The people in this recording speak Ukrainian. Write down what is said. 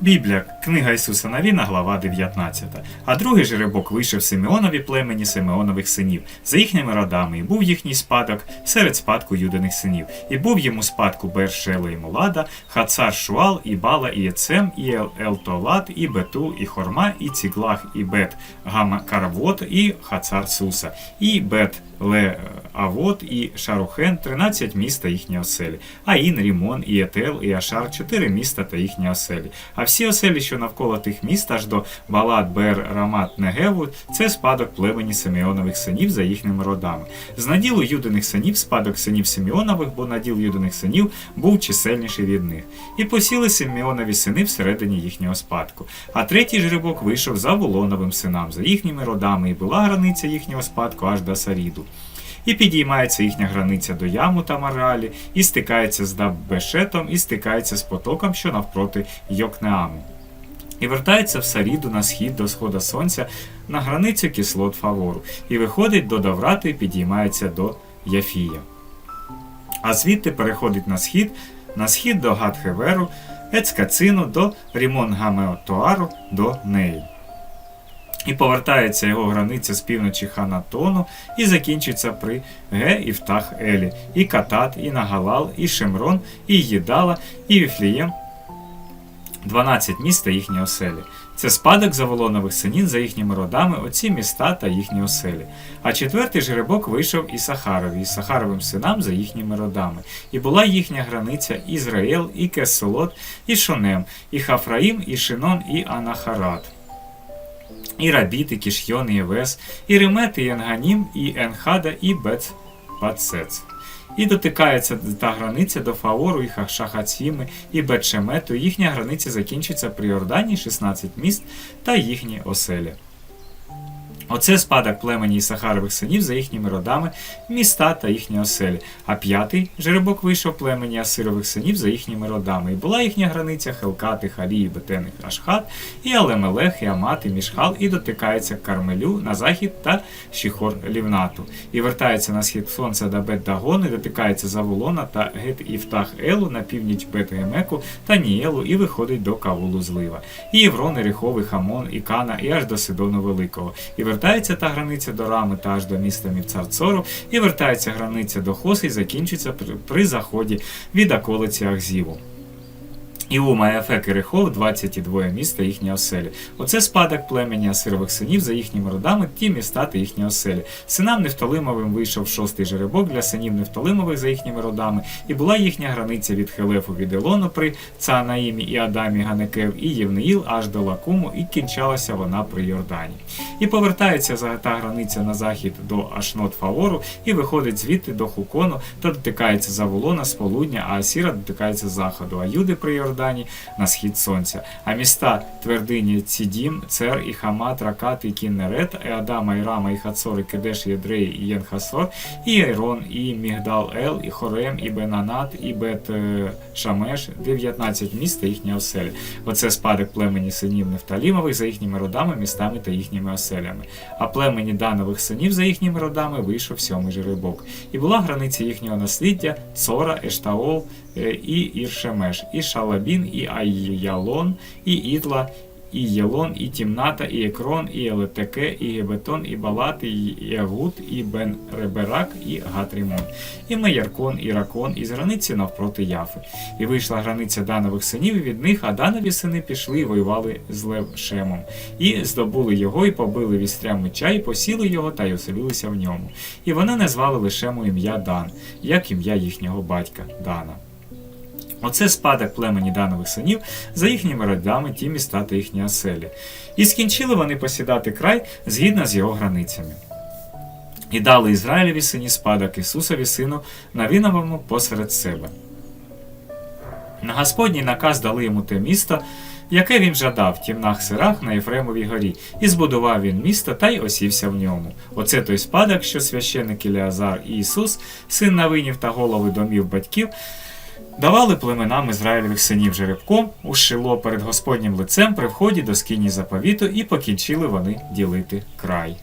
Біблія, книга Ісуса Навіна, глава 19. А другий жеребок вийшов Симеонові племені Симеонових синів, за їхніми родами, і був їхній спадок серед спадку юдиних синів. І був йому спадку Бершела і Мулада, Хацар Шуал, і Бала, і Ецем, і Ел- Елтолат, і Бетул, і Хорма, і Ціглах, і Бет Гама Каравот, і Хацар Суса, і Бет Ле Авот, і Шарухен, 13 міст та їхні оселі, Аїн, Рімон, і Етел, і Ашар, 4 міста та їхні оселі. А всі оселі, що навколо тих міст, аж до Балат, Бер, Рамат, Негеву, це спадок племені Симеонових синів за їхніми родами. З наділу юдиних синів спадок синів Симеонових, бо наділ юдиних синів був чисельніший від них. І посіли Симеонові сини всередині їхнього спадку. А третій жеребок вийшов за Волоновим синам, за їхніми родами, і була границя їхнього спадку аж до Саріду. І підіймається їхня границя до яму та Маралі, і стикається з Даббешетом, і стикається з потоком, що навпроти Йокнеаму. І вертається в Саріду на схід до схода сонця на границю кислот Фавору, і виходить до Даврати і підіймається до Яфія. А звідти переходить на схід, на схід до Гатхеверу, Ецкацину, до Рімон-Гамеотоару, до Неї. І повертається його границя з півночі Ханатону і закінчиться при Ге і Ftах Елі, і Катат, і Нагалал, і Шемрон, і Єдала, і Віфлієм, 12 міст та їхні оселі. Це спадок Заволонових синів за їхніми родами, оці міста та їхні оселі. А четвертий жеребок вийшов і Сахарові, і Сахаровим синам за їхніми родами. І була їхня границя Ізраїл, і Кесолот, і Шонем, і Хафраїм, і Шинон, і Анахарат. І Рабіт, і Кішйон, і Евес, і Ремет, і Енганім, і Енхада, і Бет Пацец. І дотикається та границя до Фаору, і Шахаціми, і Бетшемету. Їхня границя закінчиться при Йордані 16 міст та їхні оселі. Оце спадок племені Сахарових синів за їхніми родами, міста та їхні оселі. А п'ятий жеребок вийшов племені Асирових синів за їхніми родами. І була їхня границя Хелкати, Халі, і Бетен, і Ашхат, і Алемелех, і Амат, і Мішхал, і дотикається Кармелю на захід та Шіхор Лівнату. І вертається на схід сонця до Бет Дагон, і дотикається Заволона та Гет Іфтах Елу на північ Бет Гемеку та Ніелу, і виходить до Кавулу Злива. І Єврон, і Рихов, Хамон, і Кана, і аж до Сидону Великого. І вертається та границя до Рами та аж до міста Мівцарцору, і вертається границя до Хоси і закінчиться при, при заході від околиці Ахзіву. І Ума, і Ефек і Рехов, 22 міста їхні оселі. Оце спадок племені Асирових синів за їхніми родами, ті міста та їхні оселі. Синам Нефталимовим вийшов шостий жеребок для синів Нефталимових за їхніми родами, і була їхня границя від Хелефу від Елону при Цаанаїмі і Адамі Ганекев і Євнеїл аж до Лакуму, і кінчалася вона при Йордані. І повертається за та границя на захід до Ашнот Фавору, і виходить звідти до Хукону, та дотикається Заволона з полудня, а Асіра дотикається заходу, а Юди при Йордані на схід сонця. А міста твердині Цідім, Цер, і Хамат, Ракат, і Кіннерет, і Адама, і Рама, і Хацор, і Кедеш, і Єдрей, і Єнхасор, і Єрон, і Мігдал Ел, і Хорем, і Бенанат, і Бет Шамеш, 19 міст та їхні оселі. Оце спадок племені синів Нефталімових за їхніми родами, містами та їхніми оселями. А племені Данових синів за їхніми родами вийшов сьомий жеребок. І була границя їхнього насліддя Цора, Ештаол е, і Іршемеш, і Шалабін, і Айялон, і Ітла, і Єлон, і Тімната, і Екрон, і Елетеке, і Гебетон, і Балат, і Ягут, і Бен Реберак, і Гатрімон, і Меяркон, і Ракон, із границі навпроти Яфи. І вийшла границя Данових синів, і від них, а Данові сини пішли і воювали з Левшемом, і здобули його, і побили вістрям меча, і посіли його, та й оселилися в ньому. І вони назвали Лешему ім'я Дан, як ім'я їхнього батька Дана. Оце спадок племені Данових синів за їхніми родами, ті міста та їхні оселі. І скінчили вони посідати край згідно з його границями. І дали Ізраїлеві сині спадок Ісусові сину Навіновому посеред себе. На Господній наказ дали йому те місто, яке він жадав в тімнах сирах на Єфремовій горі, і збудував він місто та й осівся в ньому. Оце той спадок, що священник Іліазар і Ісус, син Навинів та голови домів батьків, давали племенам Ізраїльових синів жеребком у шило перед Господнім лицем при вході до скині заповіту, і покінчили вони ділити край.